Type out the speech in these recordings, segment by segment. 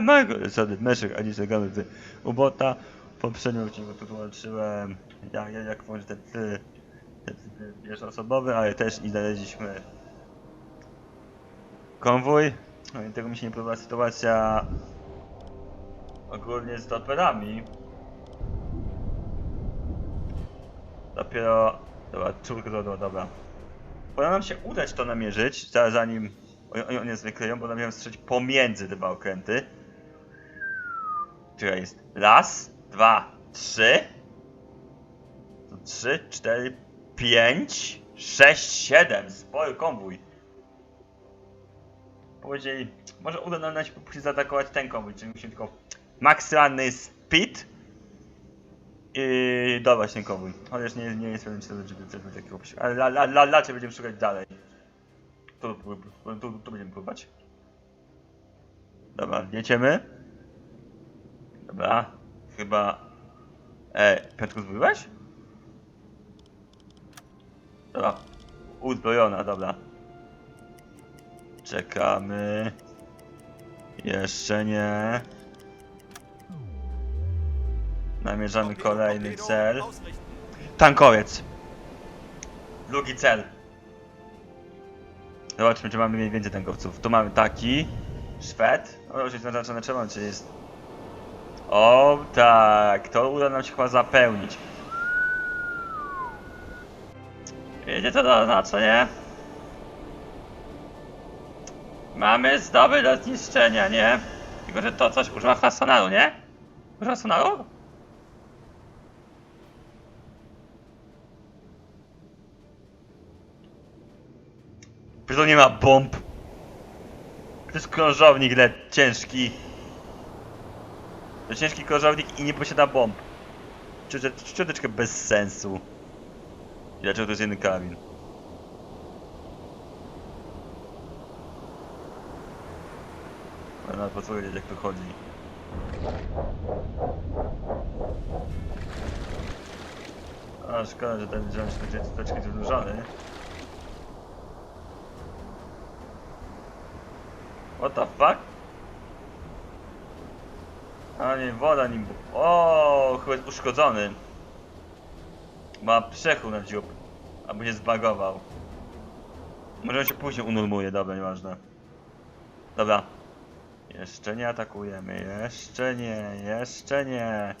mego zasady meszek, a nie zagramy w ubota. W poprzednim odcinku tu tłumaczyłem, jak, jak, jak włączyć te ty, te pierwszoosobowy, ale też i znaleźliśmy konwój. No i tego mi się nie podoba sytuacja ogólnie z doperami. Dopiero... Dobra, czwórkę to dobra. Powinno nam się udać to namierzyć, za- zanim oni, oni nas wykryją, bo nam strzelić pomiędzy dwa okręty. Która jest raz, dwa, trzy. Trzy, cztery, pięć, sześć, siedem. Spory konwój. Powiedzieli, może uda nam się zaatakować ten konwój, czyli musimy tylko maksymalny speed i dorwać ten konwój. Chociaż nie, nie jest pewien, czy to będzie takiego posiłku. Ale la, la, lacie będziemy szukać dalej. Tu, tu, tu, tu będziemy próbować. Dobra, jedziemy. Dobra, chyba... E, Piątku zbroiłeś? Dobra, uzbrojona, dobra. Czekamy. Jeszcze nie. Namierzamy kolejny cel. Tankowiec. Drugi cel. Zobaczmy, czy mamy mniej więcej tankowców. Tu mamy taki. Szwed. O, już jest zaznaczone czerwono, czyli jest... O, tak. To uda nam się chyba zapełnić. Co to oznacza, nie? Mamy zdobyć do zniszczenia, nie? Tylko, że to coś używa fasonaru, nie? Używa sonaru? Przecież nie ma bomb. To jest krążownik le ciężki. To ciężki krążownik i nie posiada bomb. Szczoteczkę bez sensu. Dlaczego to jest jeden? Ale nawet pozwolić jak to chodzi. A szkoda, że ten wziąć będzie troszeczkę wydłużony. What the fuck? A nie, woda nim... O, chyba jest uszkodzony. Ma przechód na dziób. Albo się zbagował. Może on się później unormuje, dobra, nieważne. Dobra. Jeszcze nie atakujemy, jeszcze nie, jeszcze nie.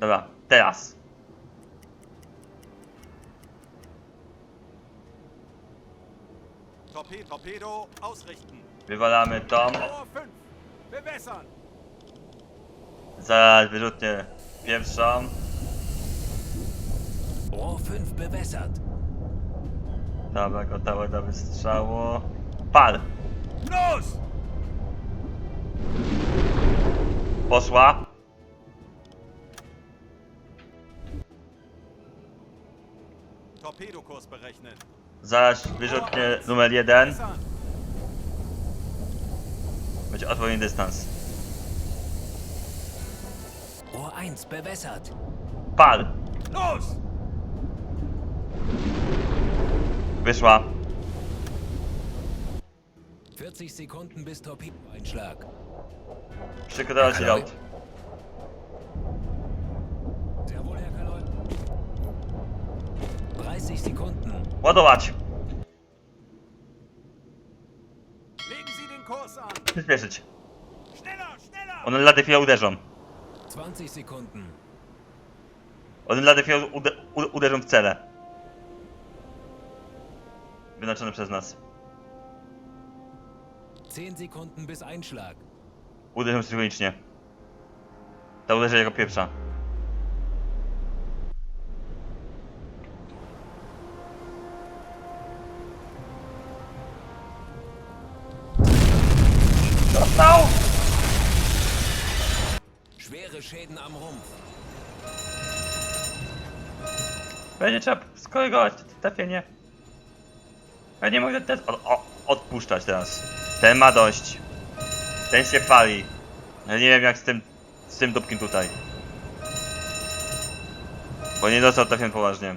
Dobra, teraz. Torpe Torpedo ausrichten. Wywalamy tą. Power 5. Bewässern. Zaraz wyrzutnie pierwszą. Rohr 5 bewässert. Dobra, gotowe do wystrzału. Pal! Los! Poszła. Torpedokurs berechnet. Zaraz wyrzutnie numer jeden. Będzie odpowiedni dystans. Rohr 1 bewässert. Pal! Los! Wyszła. 40 Sekunden bis Torpedoeinschlag. Przygotować Herr load. Sehr wohl, Herr Kaloy. 30 Sekunden. Ładować! Legen Sie den Kurs an. Przyspieszyć. Schneller, schneller! One lady chwilę uderzą. 20 Sekunden. One lady chwilę ude u- uderzą w cele. Wyznaczone przez nas. 10 Sekunden bis Einschlag. Uderzą synchronicznie. Ta uderzy jako pierwsza. Schäden am Rumpf. Będzie trzeba skorygować to trafienie. Ja nie mogę też od, o, odpuszczać teraz. Ten ma dość. Ten się pali. Ja nie wiem jak z tym, z tym dupkiem tutaj. Bo nie dostał trafień poważnie.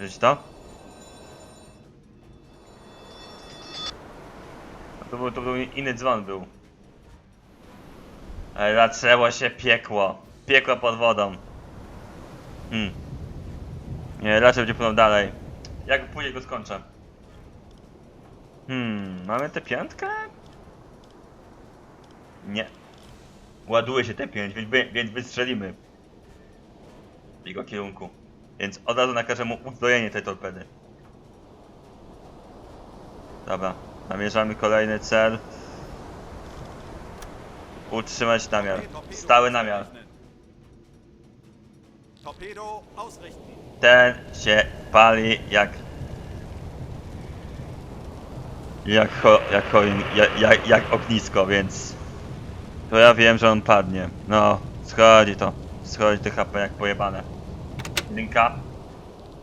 Widzisz to? To był, to był inny dzwon był. Zaczęło się piekło. Piekło pod wodą. Hmm. Nie, raczej będzie płynął dalej. Jak później go skończę. Hmm, mamy tę piątkę? Nie. Ładuje się T5, więc, wy- więc wystrzelimy. W jego kierunku. Więc od razu nakażę mu uzdrojenie tej torpedy. Dobra, namierzamy kolejny cel. Utrzymać namiar. Stały namiar. Ten się pali jak... Jak, cho, jak, choin, jak, jak, jak ognisko, więc... To ja wiem, że on padnie. No, schodzi to. Schodzi to HP jak pojebane. Linka.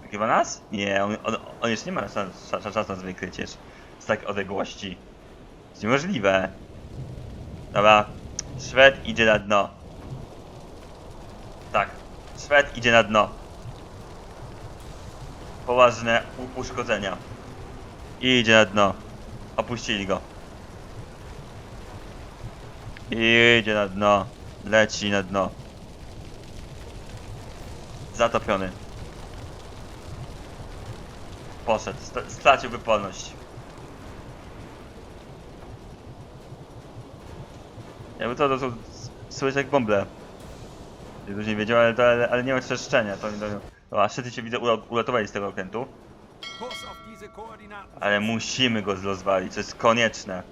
Wykrywa nas? Nie, on, on, on już nie ma szans, szans nas wykryć. Z takiej odległości. Jest niemożliwe. Dobra. Szwed idzie na dno. Tak. Szwed idzie na dno. Poważne uszkodzenia. I idzie na dno. Opuścili go. I idzie na dno. Leci na dno. Zatopiony. Poszedł. St- stracił wyporność. Jakby to, to, to słyszę jak bąble. Już nie wiedział, ale, to, ale, ale nie ma. To, to, to, a szczyty się widzę ura- uratowali z tego okrętu. Ale musimy go rozwalić, to jest konieczne.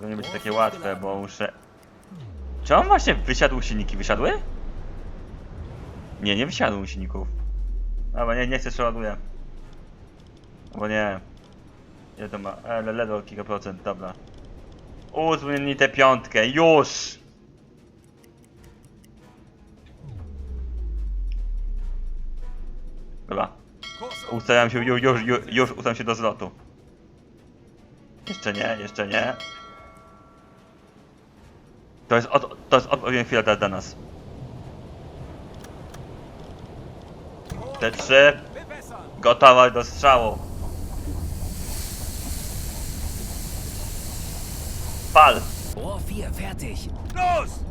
To nie będzie takie łatwe, bo muszę... Czy on właśnie wysiadł silniki? Wysiadły? Nie, nie wysiadł silników. Albo nie, nie chcę, przeładuję. Albo nie. Ile to ma? E, ledwo kilka procent, dobra. Uzupełnij tę piątkę, już! Dobra. Ustawiam się, już, już, już, ustawiam się do zlotu. Jeszcze nie, jeszcze nie. To jest od, to jest odpowiednia chwila dla, dla nas. Te trzy, gotowe do strzału. Pal! Rohr 4 fertig. Los!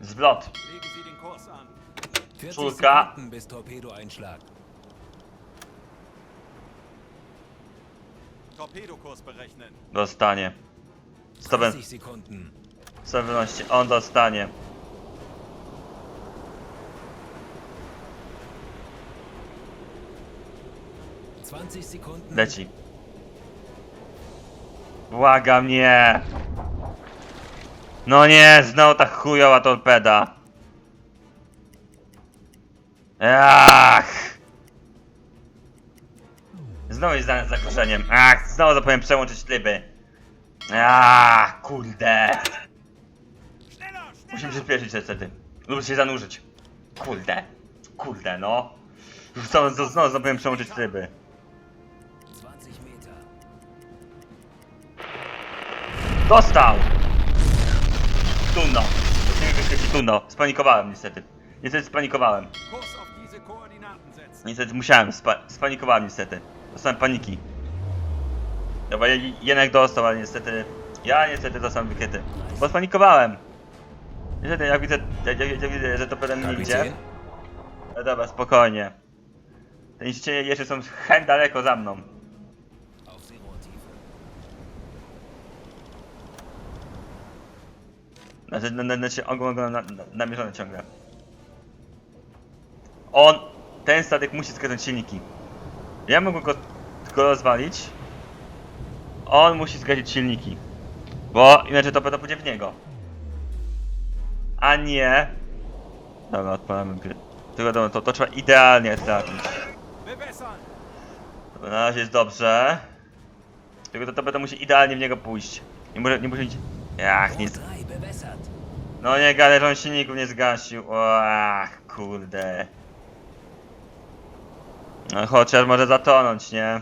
Zwlot. Legen Sie den Kurs an. 40 Schulka. Sekunden bis Torpedoeinschlag. Torpedokurs berechnen. Dostanie. 100 30 Sekunden. 100 on dostanie. Zwanzig Sekunden. Leci. Błagam nie. No nie, znowu ta chujowa torpeda. Ach. Znowu jest zdane z. Ach, znowu zapomniałem przełączyć tryby. Ach, kurde. Musimy przyspieszyć niestety. Lub się zanurzyć. Kurde. Kurde, no. Znowu, znowu zapomniałem przełączyć tryby. Dostał! Tundo. Musimy wyskoczyć tundo. Spanikowałem niestety. Niestety spanikowałem. Niestety musiałem. Spa spanikowałem niestety. Dostałem paniki. Dobra, jednak dostał, ale niestety... Ja niestety dostałem wykiety. Bo spanikowałem. Niestety, jak widzę, jak, jak, jak widzę że to pewnie nie tak, idzie... No dobra, spokojnie. Te niszczyciele jeszcze są chęt daleko za mną. Znaczy, na, na, znaczy on go na, na, namierzony ciągle. On, ten statek musi skręcać silniki. Ja mogę go, go rozwalić. On musi skręcić silniki. Bo inaczej to będę pójdzie w niego. A nie. Dobra, odpalamy gry. Tylko to, to trzeba idealnie trafić. Dobra, na razie jest dobrze. Tylko to, to musi idealnie w niego pójść. Nie może, nie musi mieć... Ach, nie, Rohr 3 bewässert. No nie gadaj, że on silników nie zgasił. Ach, kurde. No chociaż może zatonąć, nie?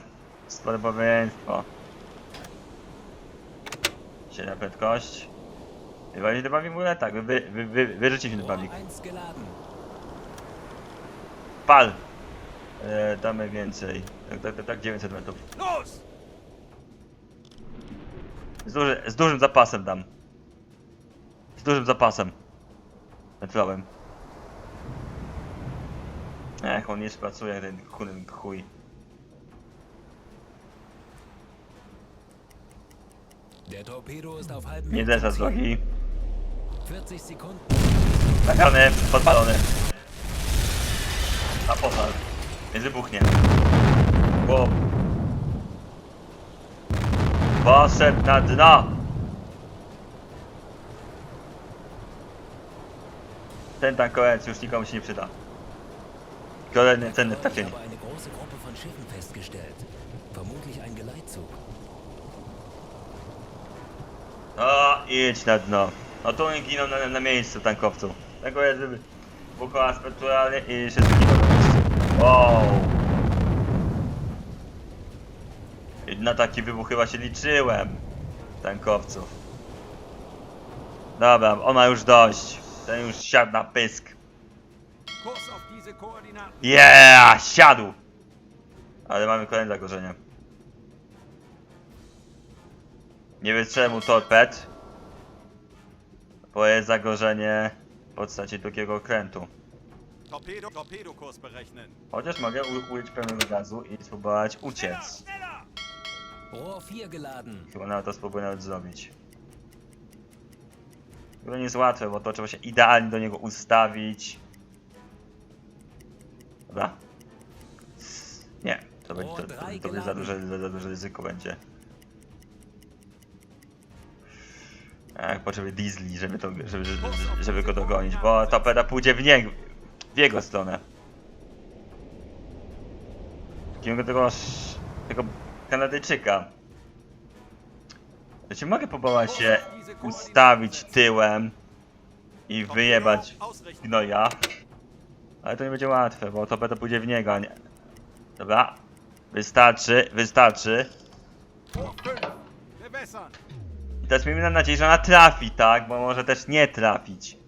Spore podobieństwo. Średnia prędkość. Wywalić do bawi w ogóle? Tak, wy, wy, wy, wy, wyrzuciliśmy do Rohr bawi. 1 geladen. Pal! E, damy więcej. Tak, tak, tak, tak, 900 metrów. Z, duży, z dużym zapasem dam. Z dużym zapasem. Metrowym. Ech, on nie spracuje ten chuny chuj. Der Torpedo ist auf halbem Nie zeszła z drogi. 40 Sekunden. Trafiony, podpalony. A pożar. Więc wybuchnie. Bo... Poszedł na dno! Ten tankowiec już nikomu się nie przyda. Kolejne cenne trafienie. O, idź na dno. No to oni giną na, na miejscu tankowców. Tankowiec wybuchła spekturalnie i się zginął na miejscu. Wow! I Na taki wybuch chyba się liczyłem. Tankowców. Dobra, on ma już dość. Ten już siadł na pysk. Yeah! Siadł! Ale mamy kolejne zagrożenie. Nie wystrzelę mu torped. Bo jest zagrożenie w postaci drugiego okrętu. Chociaż mogę użyć pełnego gazu i spróbować uciec. schneller! Rohr 4 geladen. Chyba nawet to spróbuję nawet zrobić. To nie jest łatwe, bo to trzeba się idealnie do niego ustawić. Dobra. Nie, to będzie, to, to, to za, duże, za, za duże ryzyko będzie. Jak potrzebuję diesli, żeby, to, żeby, żeby, go dogonić, bo topeda pójdzie w, nie, w jego stronę. Kierunku tego, tego Kanadyjczyka. Znaczy mogę próbować się ustawić tyłem i wyjebać gnoja. Ale to nie będzie łatwe, bo to będę pójdzie w niego, a nie. Dobra. Wystarczy, wystarczy. Hoch 5. Bewässern. I teraz miejmy nadzieję, że ona trafi, tak? Bo może też nie trafić.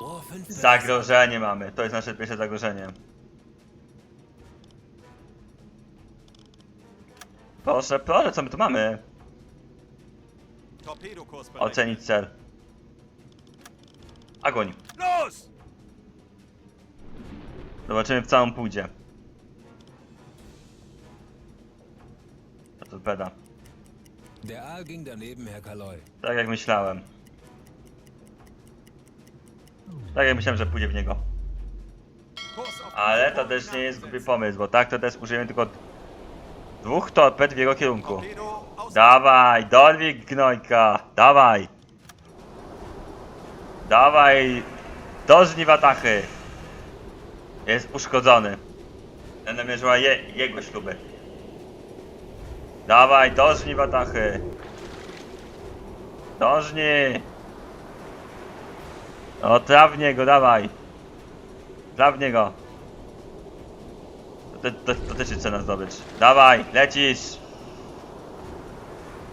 Rohr 5 bewässert. Zagrożenie mamy. To jest nasze pierwsze zagrożenie. Proszę, proszę, co my tu mamy? Ocenić cel. Agoń. Los! Zobaczymy w całą pójdzie. To torpeda. Der Aal ging daneben, Herr Kaloy. Tak jak myślałem. Tak jak myślałem, że pójdzie w niego. Ale to też nie jest głupi pomysł, bo tak to też użyjemy tylko dwóch torped w jego kierunku. Dawaj, dorwij gnojka, dawaj. Dawaj, dożni watachy. Jest uszkodzony. Będę mierzyła je, jego śluby. Dawaj, dożni watachy. Dożni. O, trawnie go, dawaj. Trawnie go. To, to, to też jest cena zdobycz. Dawaj, lecisz.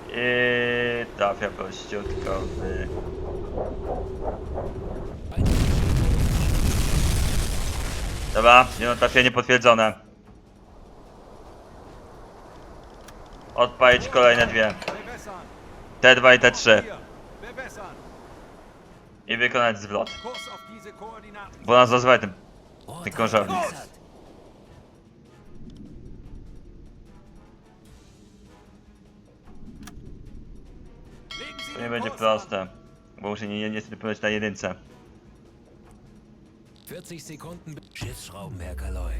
I trafia prościutko w... Dobra, jedno trafienie potwierdzone. Odpalić kolejne dwie. Bewässern. T2 i T3. Hier. Bewässern. I wykonać zwrot. Bo nas rozwali ten... Rohr Den To nie będzie proste. Bo muszę nie, nie, niestety powiedzieć na jedynce. 40 Sekunden. Schiffsschrauben, Herr Kaloy.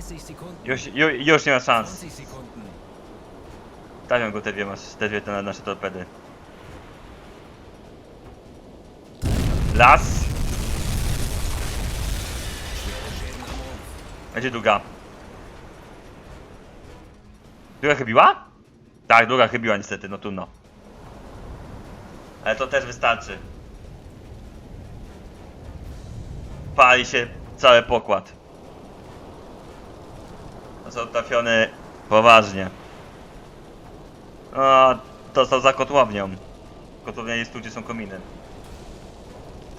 30 Sekunden. Już, ju, już nie ma szans. 20 Sekunden. Stawiam go te dwie, mas- te dwie na nasze torpedy. Las. Będzie druga. Druga chybiła? Tak, druga chybiła niestety, no trudno. Ale to też wystarczy. Pali się cały pokład. Został trafiony poważnie. O, to są za kotłownią. Kotłownia jest tu, gdzie są kominy.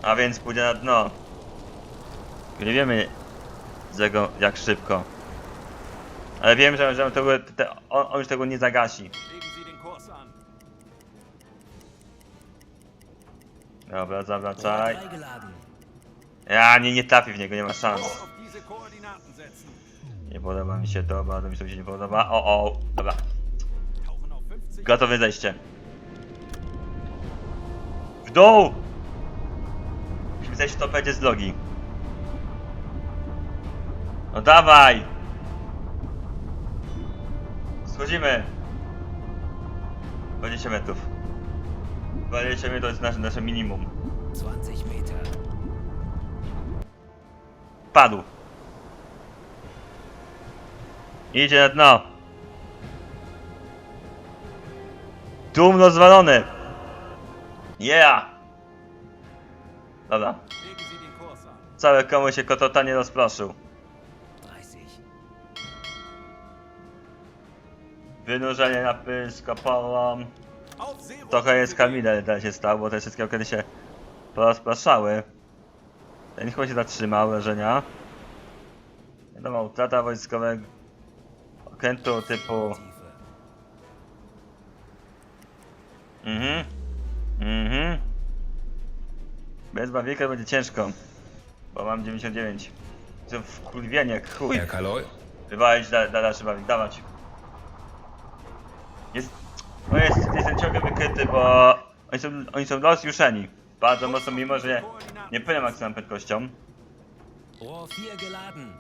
A więc pójdzie na dno. Nie wiemy tego, jak szybko. Ale wiem, że, że tego, te, on, on już tego nie zagasi. Dobra, zawracaj. 3 geladen. Ja nie, nie trafię w niego, nie ma szans. Nie podoba mi się to, bardzo mi to się nie podoba. O, o, dobra. Tauchen auf 50. Gotowe zejście. W dół! Musimy zejść w topecie z logi. No dawaj! Schodzimy! 20 metrów. 20 metrów to jest nasze, nasze minimum. 20 Meter. Padł. Idzie na dno. Dum rozwalony. Yeah! Dobra. Całe komu się kotota nie rozproszył. 30. Wynurzenie na pysk, kopałam. Trochę jest Kamile, da się stało, bo te wszystkie kiedy się porozpraszały. Ten chyba się zatrzymał, wrażenia. Wiadomo, utrata wojskowego okrętu typu... Mhm. Mhm. Bez bawika będzie ciężko. Bo mam 99. To wkurwienie jak chuj. Herr Kaloy? Wywalić da, da dalszy bawik, dawać. Jest... No jest, jestem ciągle wykryty, bo... Oni są, oni są rozjuszeni. Bardzo mocno, mimo że nie, nie płynę maksymalną prędkością. Rohr 4 geladen.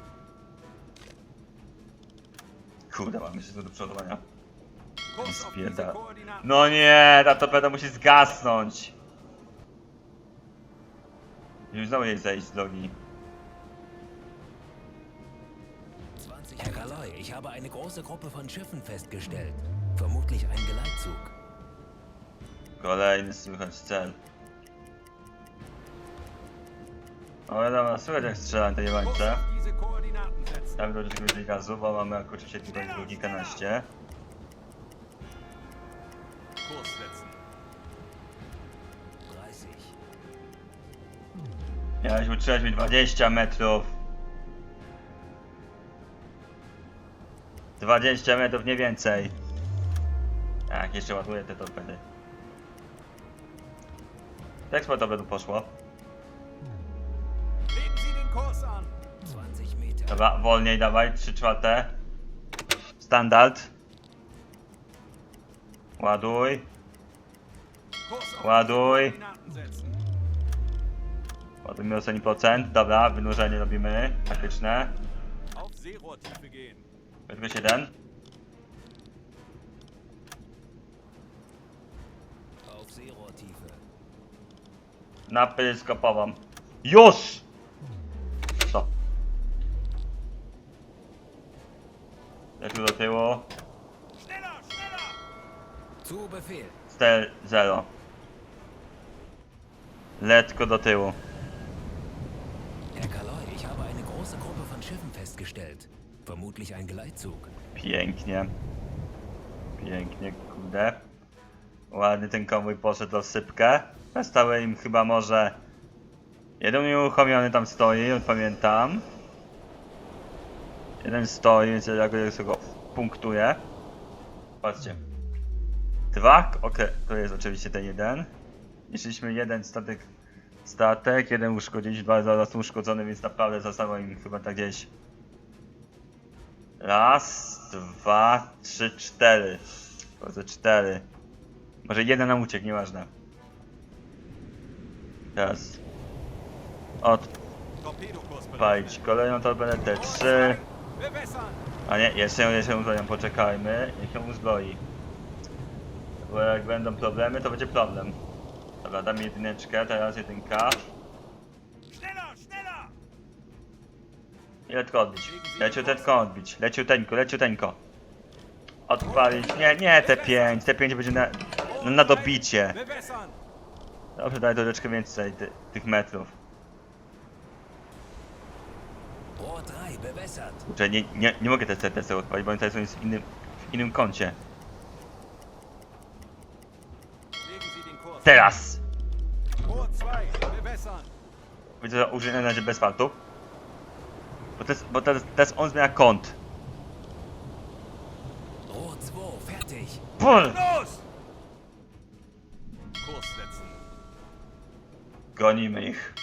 Kurde, mamy się do przodowania. Spierdala. No nie, ta torpeda musi zgasnąć. Już znowu jej zejść z drogi. 20. Herr Kaloy, ich habe eine große Gruppe von Schiffen festgestellt. Vermutlich ein Geleitzug. Kolejny słychać cel. O wiadomo, słychać jak strzelam te Kurs jebańce. auf diese Koordinaten setzen. Tam do czegoś gazu, bo mamy oczywiście tylko kilkanaście. Kurs setzen. 30. Miałeś utrzymać mi 20 metrów. 20 metrów, nie więcej. Jeszcze ładuję te torpedy. Jak z torpedu poszło? Legen Sie den Kurs an. 20 Meter. Dobra, wolniej dawaj, 3 czwarte. Standard. Ładuj. Ładuj. Ładujmy ostatni procent. Dobra, wynurzenie robimy. Taktyczne. Tylko 7. Na peryskopową. Już! Co? Jak do tyłu. Stel 0. Letko do tyłu. Herr Kaloy, ich habe eine große Gruppe von Schiffen festgestellt. Vermutlich ein Geleitzug. Pięknie. Pięknie, kurde. Ładny ten konwój poszedł o sypkę. Zostały im chyba może... Jeden nieuruchomiony tam stoi, pamiętam. Jeden stoi, więc ja go sobie punktuję. Patrzcie. Dwa? Okej, to jest oczywiście ten jeden. Niszczyliśmy jeden statek, statek, jeden uszkodziliśmy, dwa zaraz uszkodzony, więc naprawdę zostało im chyba tak gdzieś Raz, dwa, trzy, cztery. Może cztery. Może jeden nam uciekł, nieważne. Teraz. Odpalić kolejną torpedę T3. Bewässern. A nie, jeszcze ją, jeszcze ją uzbroją, poczekajmy. Niech ją uzbroi. Bo jak będą problemy, to będzie problem. Dobra, dam jedyneczkę, teraz jedynka. Ile tylko odbić? Leciuteńko odbić, leciuteńko, leciuteńko. Odpalić, nie, nie te 5, te 5 będzie na, na, na dobicie. Dobrze, daj troszeczkę więcej ty, tych metrów. Rohr 3 bewässert. Kurczę, nie, nie, nie mogę te CTS odpalić, bo one tutaj są w innym, w innym kącie. Teraz! Rohr 2. Bewässern. Widzę, że użyję na razie bez faltu. Bo, to jest, bo teraz, teraz on zmienia kąt. Rohr 2, fertig. Pull! Los! Gonimy ich.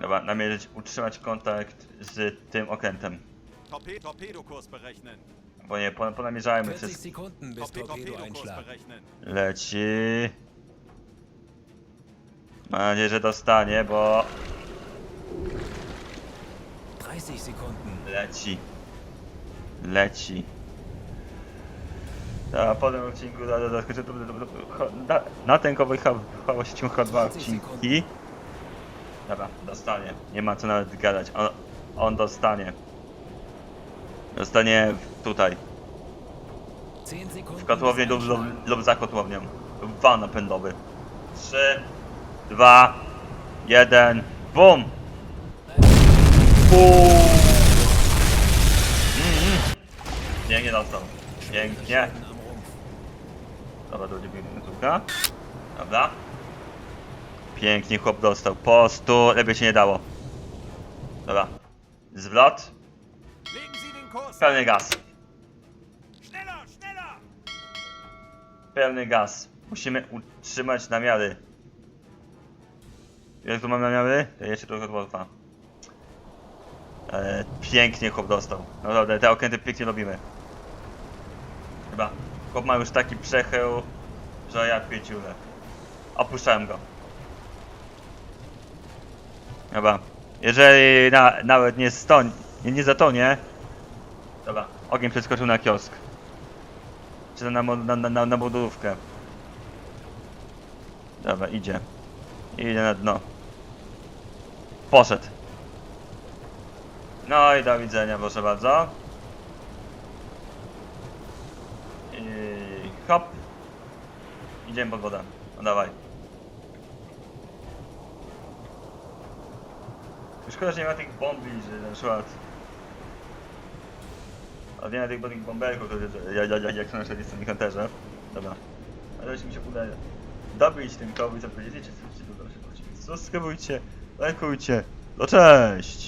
Dobra, namierzyć, utrzymać kontakt z tym okrętem. Torpe Torpedokurs berechnen. Bo nie, pon- ponamierzajmy 40 wszystko. Sekunden bis Torpe Torpedo Torpedokurs einschlag. berechnen. Leci. Mam nadzieję, że dostanie, bo 30 Sekunden. leci. Leci. A po tym odcinku da- da- da- do- do- da- na ten kowej chowa się ciągle dwa odcinki. Dobra, dostanie. Nie ma co nawet gadać. On, on dostanie. Dostanie tutaj. 10 Sekunden W kotłowni lub, lub, lub za kotłownią. Wan napędowy. 3, 2, 1, BUM! Mhm. Pięknie dostał. Pięknie. Scheiben am Rumpf. Dobra, będzie minutówka. Dobra. Pięknie chłop dostał. Po stu, lepiej się nie dało. Dobra. Zwrot. Pełny gaz. Pełny gaz. Musimy utrzymać namiary. Jak tu mam namiary? To jeszcze trochę trwa. E, pięknie chłop dostał. Naprawdę, te okręty pięknie robimy. Chyba. Chłop ma już taki przechył, że ja pięciule. Opuszczałem go. Dobra. Jeżeli na, nawet nie stoń, nie, nie zatonie. Dobra. Ogień przeskoczył na kiosk. Czy na, na, na, na budówkę. Dobra, idzie. Idzie na dno. Poszedł. No i do widzenia, proszę bardzo. I hop. Idziemy pod wodę. No dawaj. Szkoda, że nie ma tych bombi, że na przykład... A nie ma tych, tych bomberków, które ja, ja, ja, jak są na przykład w hunterze. Dobra. Ale jeśli mi się uda dobić tym kowi, co powiedzieli, czy subskrybujcie, subskrybujcie, lajkujcie. No cześć!